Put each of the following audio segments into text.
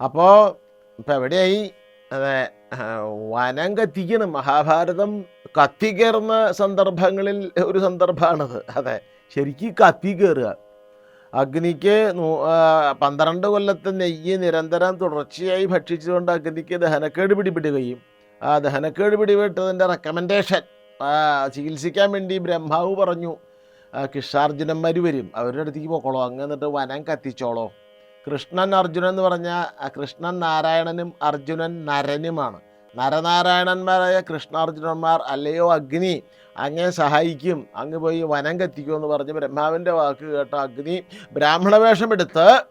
അപ്പോൾ ഇപ്പം എവിടെയായി? അതെ വനം കത്തിക്കണം. മഹാഭാരതം കത്തിക്കേറുന്ന സന്ദർഭങ്ങളിൽ ഒരു സന്ദർഭമാണത്. അതെ ശരിക്കും കത്തി കയറുക അഗ്നിക്ക് പന്ത്രണ്ട് കൊല്ലത്തെ നെയ്യ് നിരന്തരം തുടർച്ചയായി ഭക്ഷിച്ചുകൊണ്ട് അഗ്നിക്ക് ദഹനക്കേട് പിടിപെടുകയും ആ ദഹനക്കേട് പിടിപെട്ടതിന്റെ റെക്കമെൻഡേഷൻ ചികിത്സിക്കാൻ വേണ്ടി ബ്രഹ്മാവ് പറഞ്ഞു കിഷാർജുനന്മാർ വരും. അവരുടെ അടുത്തേക്ക് പോക്കോളോ. അങ്ങ് എന്നിട്ട് വനം കത്തിച്ചോളോ. കൃഷ്ണൻ അർജുനൻ എന്ന് പറഞ്ഞാൽ കൃഷ്ണൻ നാരായണനും അർജുനൻ നരനുമാണ്. നരനാരായണന്മാരായ കൃഷ്ണാർജുനന്മാർ അല്ലയോ അഗ്നി അങ്ങേ സഹായിക്കും അങ്ങ് പോയി വനം കത്തിക്കുമെന്ന് പറഞ്ഞ് ബ്രഹ്മാവിന്റെ വാക്ക് കേട്ട അഗ്നി ബ്രാഹ്മണവേഷമെടുത്ത്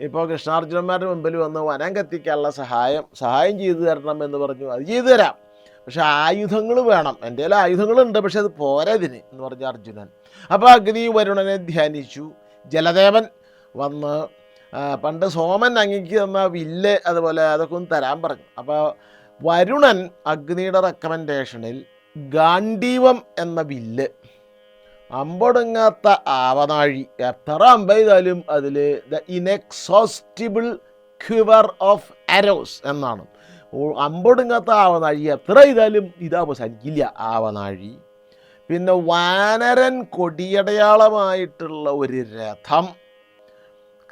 ഇപ്പോൾ കൃഷ്ണാർജുനന്മാരുടെ മുമ്പിൽ വന്ന് വനം കത്തിക്കാനുള്ള സഹായം സഹായം ചെയ്തു തരണം എന്ന് പറഞ്ഞു. അത് ചെയ്തു തരാം. പക്ഷെ ആയുധങ്ങൾ വേണം. എന്റെ കയ്യിൽ ആയുധങ്ങളുണ്ട് പക്ഷെ അത് പോരാ ഇതിന് എന്ന് പറഞ്ഞു അർജുനൻ. അപ്പോൾ അഗ്നി വരുണനെ ധ്യാനിച്ചു. ജലദേവൻ വന്ന് പണ്ട് സോമൻ അങ്ങേക്ക് തന്ന വില്ല് അതുപോലെ അതൊക്കെ ഒന്ന് തരാൻ പറഞ്ഞു. അപ്പോൾ വരുണൻ അഗ്നിയുടെ റെക്കമെൻഡേഷനിൽ ഗാന്ഡീവം എന്ന വില്ല് അമ്പൊടുങ്ങാത്ത ആവനാഴി എത്ര അമ്പ ചെയ്താലും അതിൽ the inexhaustible quiver of arrows എന്നാണ്. അമ്പൊടുങ്ങാത്ത ആവനാഴി എത്ര ചെയ്താലും ഇത് അവസാനിക്കില്ല ആവനാഴി. പിന്നെ വാനരൻ കൊടിയടയാളമായിട്ടുള്ള ഒരു രഥം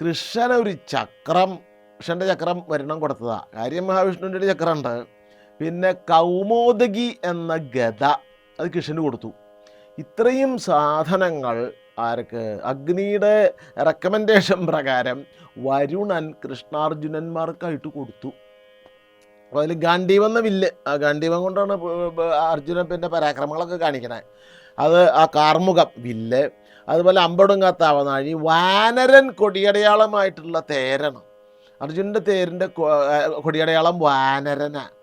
കൃഷ്ണൻ ഒരു ചക്രം കൃഷ്ണന്റെ ചക്രം വരണം കൊടുത്തതാ. കാര്യം മഹാവിഷ്ണുവിന്റെ ഒരു ചക്രമുണ്ട്. പിന്നെ കൗമോദകി എന്ന ഗത അത് കൃഷ്ണന് കൊടുത്തു. ഇത്രയും സാധനങ്ങൾ ആർക്ക്? അഗ്നിയുടെ റെക്കമെൻഡേഷൻ പ്രകാരം വരുണൻ കൃഷ്ണാർജുനന്മാർക്കായിട്ട് കൊടുത്തു. അപ്പോൾ അതിൽ ഗാന്ഡീവം എന്ന വില്ല് ആ ഗാന്ധീവം കൊണ്ടാണ് അർജുനൻ പിന്നെ പരാക്രമങ്ങളൊക്കെ കാണിക്കണേ. അത് ആ കാർമുകം വില്ല് അതുപോലെ അമ്പടും അവനാഴി വാനരൻ കൊടിയടയാളമായിട്ടുള്ള തേരാണ്. അർജുനന്റെ തേരിന്റെ കൊടിയടയാളം വാനരനാണ്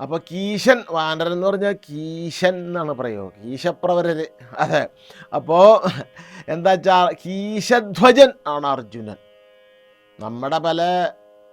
അപ്പോൾ കീശൻ വാനരൻ എന്ന് പറഞ്ഞാൽ കീശൻ എന്നാണ് പ്രയോഗം കീശപ്രവരര്. അതെ. അപ്പോൾ എന്താ വെച്ചാൽ കീശധ്വജൻ ആണ് അർജുനൻ. നമ്മുടെ പല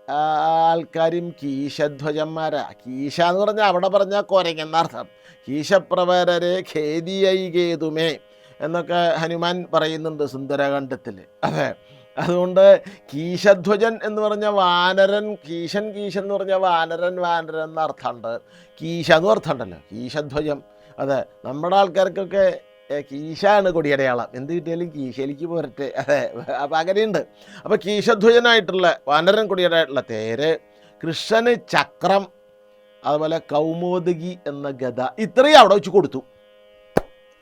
ആൾക്കാരും കീശധ്വജന്മാരാ. കീശ എന്ന് പറഞ്ഞാൽ അവിടെ പറഞ്ഞാൽ കൊരങ്ങെന്നർത്ഥം കീശപ്രവരരെ ഖേദിയൈ കേതുമേ എന്നൊക്കെ ഹനുമാൻ പറയുന്നുണ്ട് സുന്ദരകണ്ഠത്തിൽ അതെ. അതുകൊണ്ട് കീശധ്വജൻ എന്ന് പറഞ്ഞ വാനരൻ കീശൻ കീശൻ എന്ന് പറഞ്ഞ വാനരൻ വാനരൻ എന്ന അർത്ഥമുണ്ട്. കീശ എന്ന് അർത്ഥമുണ്ടല്ലോ. കീശധ്വജം. അതെ. നമ്മുടെ ആൾക്കാർക്കൊക്കെ കീശാണ് കൊടിയടയാളം. എന്ത് കിട്ടിയാലും കീശയിലേക്ക് പോരട്ടെ. അതെ. അപ്പം അങ്ങനെയുണ്ട്. അപ്പോൾ കീശധ്വജനായിട്ടുള്ള വാനരൻ കൊടിയടായിട്ടുള്ള തേര് കൃഷ്ണന് ചക്രം അതുപോലെ കൗമോദഗി എന്ന ഗത ഇത്രയും അവിടെ വെച്ച് കൊടുത്തു.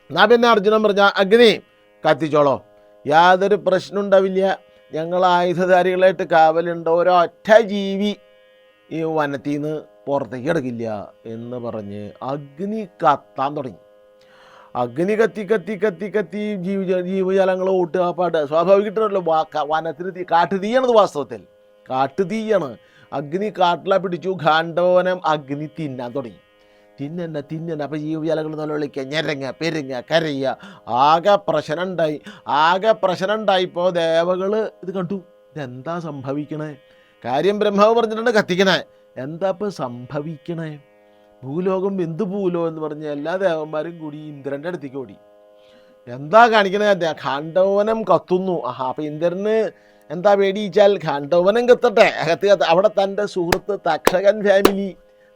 എന്നാ പിന്നെ അർജുനൻ പറഞ്ഞ അഗ്നി കത്തിച്ചോളോ. യാതൊരു പ്രശ്നം ഉണ്ടാവില്ല. ഞങ്ങൾ ആയുധധാരികളായിട്ട് കാവലുണ്ട്. ഒരൊറ്റ ജീവി ഈ വനത്തിൽ നിന്ന് പുറത്തേക്ക് കിടക്കില്ല എന്ന് പറഞ്ഞ് അഗ്നി കത്താൻ തുടങ്ങി. അഗ്നി കത്തി കത്തി കത്തി കത്തി ജീവ ജീവജാലങ്ങൾ ഓട്ടുക പാട് സ്വാഭാവികമായിട്ടുള്ള വനത്തിന് തീ കാട്ടുതീയാണത് വാസ്തവത്തിൽ. കാട്ടുതീയാണ് അഗ്നി കാട്ടില പിടിച്ചു. ഖാണ്ഡവനം അഗ്നി തിന്നാൻ തുടങ്ങി. തിന്നണ്ട തിന്നണ്ട അപ്പോൾ ജീവജാലങ്ങൾ നിലവിളിക്കുക ഞെരങ്ങ പെരുങ്ങ കരയുക ആകെ പ്രശ്നം ഉണ്ടായി ആകെ പ്രശ്നം ഉണ്ടായിപ്പോൾ ദേവകൾ ഇത് കണ്ടു. ഇതെന്താ സംഭവിക്കണേ? കാര്യം ബ്രഹ്മാവ് പറഞ്ഞിട്ടുണ്ട് കത്തിക്കണേ. എന്താ ഇപ്പം സംഭവിക്കണേ? ഭൂലോകം എന്ത് ഭൂലോ എന്ന് പറഞ്ഞ് എല്ലാ ദേവന്മാരും കൂടി ഇന്ദ്രന്റെ അടുത്തേക്ക് ഓടി. എന്താ കാണിക്കണേ? ഖാണ്ഡവനം കത്തുന്നു. ആഹാ അപ്പം ഇന്ദ്രന് എന്താ പേടിച്ചാൽ ഖാണ്ഡവനം കത്തട്ടെ. അവിടെ തന്റെ സുഹൃത്ത് തക്ഷകൻ ഫാമിലി.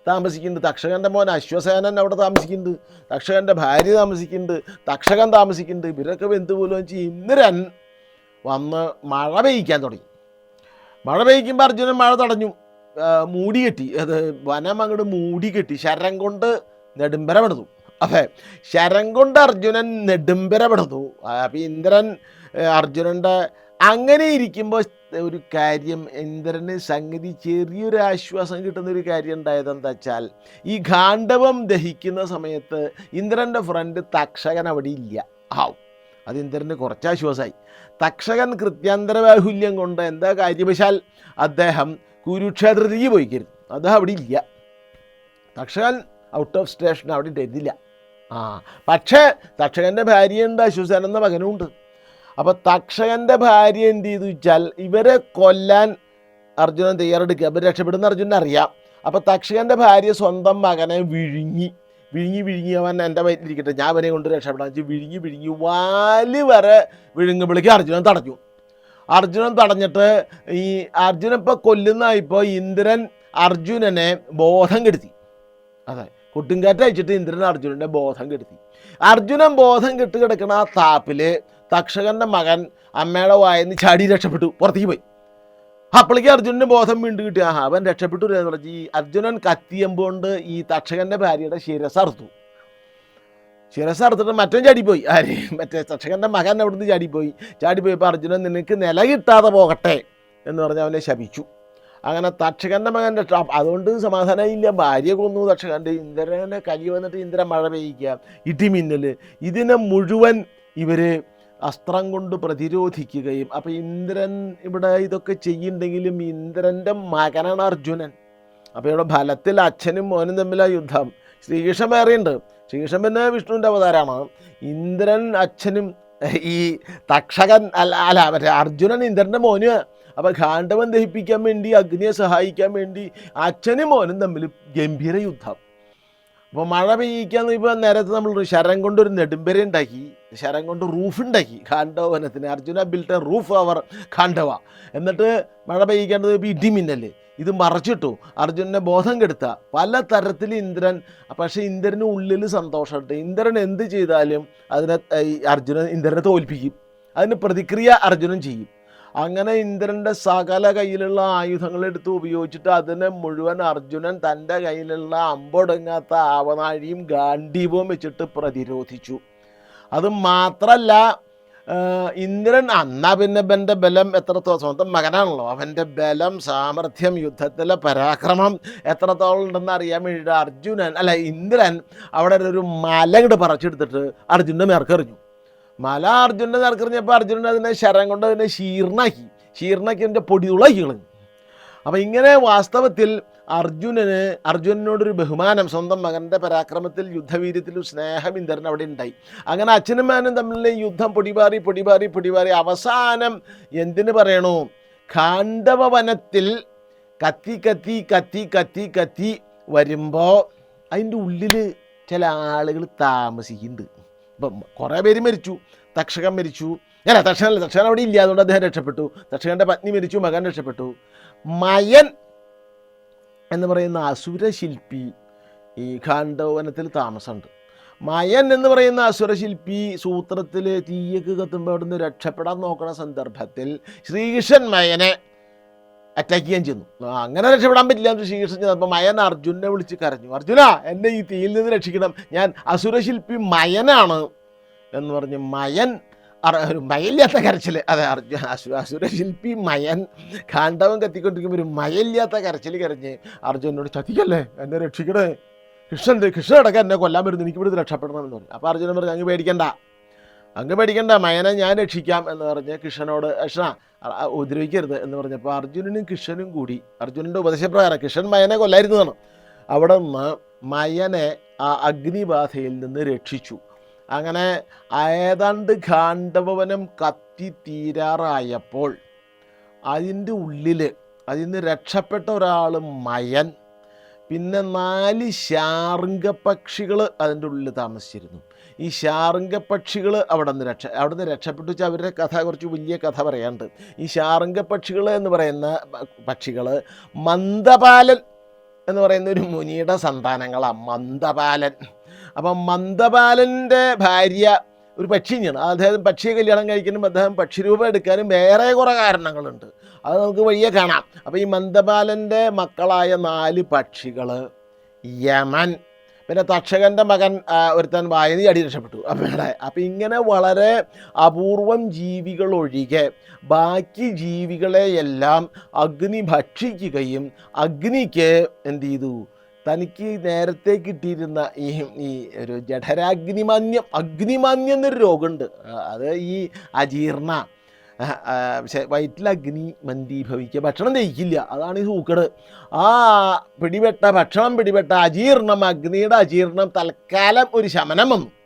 താമസിക്കുന്നുണ്ട്. തക്ഷകന്റെ മോൻ അശ്വസേനൻ അവിടെ താമസിക്കുന്നുണ്ട്. തക്ഷകന്റെ ഭാര്യ താമസിക്കുന്നുണ്ട്. തക്ഷകൻ താമസിക്കുന്നുണ്ട്. ഇവരൊക്കെ എന്ത് പോലും വെച്ച് ഇന്ദ്രൻ വന്ന് മഴ പെയ്യ്ക്കാൻ തുടങ്ങി. മഴ പെയ്യ്ക്കുമ്പോൾ അർജുനൻ മഴ തടഞ്ഞു. മൂടി കെട്ടി. അത് വനം അങ്ങോട്ട് മൂടി കെട്ടി. ശരം കൊണ്ട് നെടുമ്പര പെടുന്നു അതെ ശരം കൊണ്ട് അർജുനൻ നെടുമ്പരപ്പെടുന്നു അപ്പം ഇന്ദ്രൻ അർജുനന്റെ അങ്ങനെ ഇരിക്കുമ്പോൾ ഒരു കാര്യം ഇന്ദ്രന് സംഗതി ചെറിയൊരു ആശ്വാസം കിട്ടുന്ന ഒരു കാര്യം ഉണ്ടായത് എന്താ വെച്ചാൽ ഈ ഗാണ്ഡവം ദഹിക്കുന്ന സമയത്ത് ഇന്ദ്രന്റെ ഫ്രണ്ട് തക്ഷകൻ അവിടെ ഇല്ല. ആവും അത് ഇന്ദ്രന് കുറച്ച് ആശ്വാസമായി തക്ഷകൻ കൃത്യാന്തര ബാഹുല്യം കൊണ്ട് എന്താ കാര്യവശാൽ അദ്ദേഹം കുരുക്ഷേത്രത്തിലേക്ക് പോയിക്കരുത്. അദ്ദേഹം അവിടെ ഇല്ല. തക്ഷകൻ ഔട്ട് ഓഫ് സ്റ്റേഷൻ അവിടെ ഇല്ല. ആ പക്ഷേ തക്ഷകന്റെ ഭാര്യയുണ്ട് അശ്വസനെന്ന മകനുമുണ്ട്. അപ്പോൾ തക്ഷകന്റെ ഭാര്യ എന്ത് ചെയ്തു വെച്ചാൽ ഇവരെ കൊല്ലാൻ അർജുനൻ തയ്യാറെടുക്കുക. അവർ രക്ഷപ്പെടുന്ന അർജുനൻ അറിയാം. അപ്പോൾ തക്ഷകന്റെ ഭാര്യ സ്വന്തം മകനെ വിഴുങ്ങി വിഴുങ്ങി വിഴുങ്ങി അവൻ എന്റെ വയറ്റിലിരിക്കട്ടെ ഞാൻ അവനെ കൊണ്ട് രക്ഷപ്പെടാൻ വെച്ച് വിഴുങ്ങി വിഴുങ്ങി വാൽ വരെ വിഴുങ്ങുമ്പോഴേക്കും അർജുനൻ തടഞ്ഞു. അർജുനൻ തടഞ്ഞിട്ട് ഈ അർജുനൻ ഇപ്പോൾ കൊല്ലുന്നായിപ്പോൾ ഇന്ദ്രൻ അർജുനനെ ബോധം കെടുത്തി. അതെ കുട്ടിൻകാറ്റ് അയച്ചിട്ട് ഇന്ദ്രൻ അർജുനന്റെ ബോധം കെടുത്തി. അർജുനൻ ബോധം കെട്ട് കിടക്കുന്ന ആ താപ്പിൽ തക്ഷകന്റെ മകൻ അമ്മയുടെ വായന്ന് ചാടി രക്ഷപ്പെട്ടു. പുറത്തേക്ക് പോയി. അപ്പോഴേക്ക് അർജുനന്റെ ബോധം വീണ്ടും കിട്ടി. ആഹാ അവൻ രക്ഷപ്പെട്ടു എന്ന് പറഞ്ഞു ഈ അർജുനൻ കത്തിയമ്പോണ്ട് ഈ തക്ഷകന്റെ ഭാര്യയുടെ ശിരസ് അറുത്തു. ശിരസ് അറുത്തിട്ട് മറ്റേ ചാടിപ്പോയി. ആര്? മറ്റേ തക്ഷകന്റെ മകൻ അവിടുന്ന് ചാടിപ്പോയി. ചാടിപ്പോയപ്പോൾ അർജുനൻ നിനക്ക് നില കിട്ടാതെ പോകട്ടെ എന്ന് പറഞ്ഞ് അവനെ ശപിച്ചു. അങ്ങനെ തക്ഷകന്റെ മകന്റെ ടാപ്പ് അതുകൊണ്ട് സമാധാനമില്ല. ഭാര്യ കൊന്നു തക്ഷകന്റെ. ഇന്ദ്രനെ കലി വന്നിട്ട് ഇന്ദ്രൻ മഴ പെയ്യിക്കുക. ഇടിമിന്നൽ ഇതിനെ മുഴുവൻ ഇവർ അസ്ത്രം കൊണ്ട് പ്രതിരോധിക്കുകയും അപ്പോൾ ഇന്ദ്രൻ ഇവിടെ ഇതൊക്കെ ചെയ്യുന്നുണ്ടെങ്കിലും ഇന്ദ്രന്റെ മകനാണ് അർജുനൻ. അപ്പോൾ ഇവിടെ ഫലത്തിൽ അച്ഛനും മോനും തമ്മിലാണ് യുദ്ധം. ശ്രീകൃഷ്ണൻ വേറെയുണ്ട് ശ്രീകൃഷ്ണൻ പിന്നെ വിഷ്ണുവിന്റെ അവതാരമാണ്. ഇന്ദ്രൻ അച്ഛനും ഈ തക്ഷകൻ അല്ല അല്ല മറ്റേ അർജുനൻ ഇന്ദ്രന്റെ മോന് അപ്പോൾ ഖാണ്ഡവൻ ദഹിപ്പിക്കാൻ വേണ്ടി അഗ്നിയെ സഹായിക്കാൻ വേണ്ടി അച്ഛനും മോനും തമ്മിൽ ഗംഭീര യുദ്ധം. അപ്പോൾ മഴ പെയ്യിക്കാൻ ഇപ്പോൾ നേരത്തെ നമ്മൾ ശരം കൊണ്ടൊരു നെടുമ്പര ഉണ്ടാക്കി ശരം കൊണ്ട് റൂഫ് ഉണ്ടാക്കി. ഖാണ്ഡവ വനത്തിന് അർജുന ബിൽട്ട് റൂഫ് അവർ ഖാണ്ഡവ എന്നിട്ട് മഴ പെയ്യിക്കേണ്ടത് ഇപ്പോൾ ഇടിമിന്നൽ ഇത് മറച്ചിട്ടു. അർജുനനെ ബോധം കെടുത്ത. പല തരത്തിൽ ഇന്ദ്രൻ പക്ഷേ ഇന്ദ്രന് ഉള്ളിൽ സന്തോഷമുണ്ട് ഇന്ദ്രൻ എന്ത് ചെയ്താലും അതിനെ അർജുനൻ ഇന്ദ്രനെ തോൽപ്പിക്കും. അതിന് പ്രതിക്രിയ അർജുനൻ ചെയ്യും. അങ്ങനെ ഇന്ദ്രന്റെ സകല കയ്യിലുള്ള ആയുധങ്ങൾ എടുത്ത് ഉപയോഗിച്ചിട്ട് അതിനെ മുഴുവൻ അർജുനൻ തന്റെ കയ്യിലുള്ള അമ്പൊടുങ്ങാത്ത ആവനാഴിയും ഗാന്ധീപവും വെച്ചിട്ട് പ്രതിരോധിച്ചു. അത് മാത്രല്ല ഇന്ദ്രൻ അന്നാ പിന്നെ ബലം എത്രത്തോളം സ്വന്തം മകനാണല്ലോ അവന്റെ ബലം സാമർഥ്യം യുദ്ധത്തിലെ പരാക്രമം എത്രത്തോളം ഉണ്ടെന്ന് അറിയാൻ വേണ്ടിയിട്ട് അർജുനൻ അല്ല ഇന്ദ്രൻ അവിടെ ഒരു മല ഇങ്ങോട്ട് പറിച്ചെടുത്തിട്ട് അർജുനന്റെ മേർക്കെറിഞ്ഞു മല അർജുനന്റെ നടക്കറിഞ്ഞപ്പോൾ അർജുനൻ അതിനെ ശരം കൊണ്ട് അതിനെ ശീർണാക്കി. ശീർണാക്കി അതിന്റെ പൊടിയുളാക്കി കളഞ്ഞു അപ്പം ഇങ്ങനെ വാസ്തവത്തിൽ അർജുനന് അർജുനനോടൊരു ബഹുമാനം സ്വന്തം മകന്റെ പരാക്രമത്തിൽ യുദ്ധവീര്യത്തിലും സ്നേഹം ഇന്ദ്രൻ അവിടെ ഉണ്ടായി. അങ്ങനെ അച്ഛനും മാനും തമ്മിൽ യുദ്ധം പൊടിപാറി പൊടിപാറി പൊടിപാറി. അവസാനം എന്തിന് പറയണു? ഖാണ്ഡവ വനത്തിൽ കത്തി കത്തി കത്തി കത്തി കത്തി വരുമ്പോൾ അതിന്റെ ഉള്ളിൽ ചില ആളുകൾ താമസിക്കുന്നുണ്ട്. ഇപ്പം കുറേ പേര് മരിച്ചു. തക്ഷകൻ മരിച്ചു. അല്ല തക്ഷകനല്ല തക്ഷകൻ അവിടെ ഇല്ല അതുകൊണ്ട് അദ്ദേഹം രക്ഷപ്പെട്ടു. തക്ഷകന്റെ പത്നി മരിച്ചു മകൻ രക്ഷപ്പെട്ടു. മയൻ എന്ന് പറയുന്ന അസുരശില്പി ഈ ഖാണ്ഡവനത്തിൽ താമസമുണ്ട്. മയൻ എന്ന് പറയുന്ന അസുരശില്പി സൂത്രത്തിൽ തീയൊക്കെ കത്തുമ്പോൾ അവിടുന്ന് രക്ഷപ്പെടാൻ നോക്കുന്ന സന്ദർഭത്തിൽ ശ്രീകൃഷ്ണൻ മയനെ അറ്റാക്ക് ചെയ്യാൻ ചെന്നു അങ്ങനെ രക്ഷപ്പെടാൻ പറ്റില്ല എന്ന് ശ്രീകൃഷ്ണൻ ചെന്നപ്പോൾ മയൻ അർജുനെ വിളിച്ച് കരഞ്ഞു. അർജുന എന്നെ ഈ തീയിൽ നിന്ന് രക്ഷിക്കണം. ഞാൻ അസുരശില്പി മയനാണ്. എന്ന് പറഞ്ഞ് മയൻ ഒരു മയല്ലാത്ത കരച്ചിൽ അതെ അർജുന അസുര അസുരശില്പി മയൻ കാണ്ഡവൻ കത്തിക്കൊണ്ടിരിക്കുമ്പോൾ ഒരു മയല്ലാത്ത കരച്ചിൽ കരഞ്ഞ് അർജുനോട് ചതിക്കല്ലേ? എന്നെ രക്ഷിക്കണേ. കൃഷ്ണൻ കൃഷ്ണൻ അടക്കം എന്നെ കൊല്ലാൻ വരുന്നു. എനിക്ക് രക്ഷപ്പെടണം എന്ന് പറഞ്ഞു. അപ്പോൾ അർജുനൻ പറഞ്ഞു അങ്ങ് പേടിക്കണ്ട. അങ്ങ് പേടിക്കണ്ട മയനെ ഞാൻ രക്ഷിക്കാം എന്ന് പറഞ്ഞ് കൃഷ്ണനോട് കൃഷ്ണ ഉപദ്രവിക്കരുത് എന്ന് പറഞ്ഞപ്പോൾ അർജുനനും കൃഷ്ണനും കൂടി അർജുനന്റെ ഉപദേശപ്രകാരം കൃഷ്ണൻ മയനെ കൊല്ലായിരുന്നതാണ്. അവിടെ നിന്ന് മയനെ ആ അഗ്നിബാധയിൽ നിന്ന് രക്ഷിച്ചു. അങ്ങനെ ഏതാണ്ട് ഖാണ്ഡവനം കത്തി തീരാറായപ്പോൾ അതിന്റെ ഉള്ളിൽ അതിൽ നിന്ന് രക്ഷപ്പെട്ട ഒരാൾ മയൻ പിന്നെ നാല് ശാർംഗപക്ഷികൾ അതിന്റെ ഉള്ളിൽ താമസിച്ചിരുന്നു. ഈ ശാർംഗപക്ഷികൾ അവിടെ നിന്ന് രക്ഷ അവിടെ നിന്ന് രക്ഷപ്പെട്ടു വെച്ചാൽ അവരുടെ കഥ കുറച്ച് വലിയ കഥ പറയാണ്ട് ഈ ശാർംഗപക്ഷികൾ എന്ന് പറയുന്ന പക്ഷികൾ മന്ദപാലൻ എന്ന് പറയുന്ന ഒരു മുനിയുടെ സന്താനങ്ങളാണ് മന്ദപാലൻ. അപ്പം മന്ദപാലന്റെ ഭാര്യ ഒരു പക്ഷിയാണ് അദ്ദേഹം പക്ഷിയെ കല്യാണം കഴിക്കാനും അദ്ദേഹം പക്ഷിരൂപം എടുക്കാനും വേറെ കുറേ കാരണങ്ങളുണ്ട്. അത് നമുക്ക് വഴിയെ കാണാം. അപ്പോൾ ഈ മന്ദപാലന്റെ മക്കളായ നാല് പക്ഷികൾ യമൻ പിന്നെ തക്ഷകന്റെ മകൻ ഒരുത്തൻ വായനി അടി രക്ഷപ്പെട്ടു. അപ്പം അപ്പോൾ അപ്പം ഇങ്ങനെ വളരെ അപൂർവം ജീവികൾ ഒഴികെ ബാക്കി ജീവികളെയെല്ലാം അഗ്നി ഭക്ഷിക്കുകയും അഗ്നിക്ക് എന്ത് ചെയ്തു? തനിക്ക് നേരത്തെ കിട്ടിയിരുന്ന ഈ ഈ ഒരു ജഠരാഗ്നിമാന്യം അഗ്നിമാന്യം എന്നൊരു രോഗമുണ്ട്. അത് ഈ അജീർണ വയറ്റിൽ അഗ്നി മന്ദീഭവിക്കുക ഭക്ഷണം ദഹിക്കില്ല. അതാണ് ഈ സൂക്കട്. ആ പിടിപെട്ട ഭക്ഷണം പിടിപെട്ട അജീർണം അഗ്നിയുടെ അജീർണം തൽക്കാലം ഒരു ശമനം വന്നു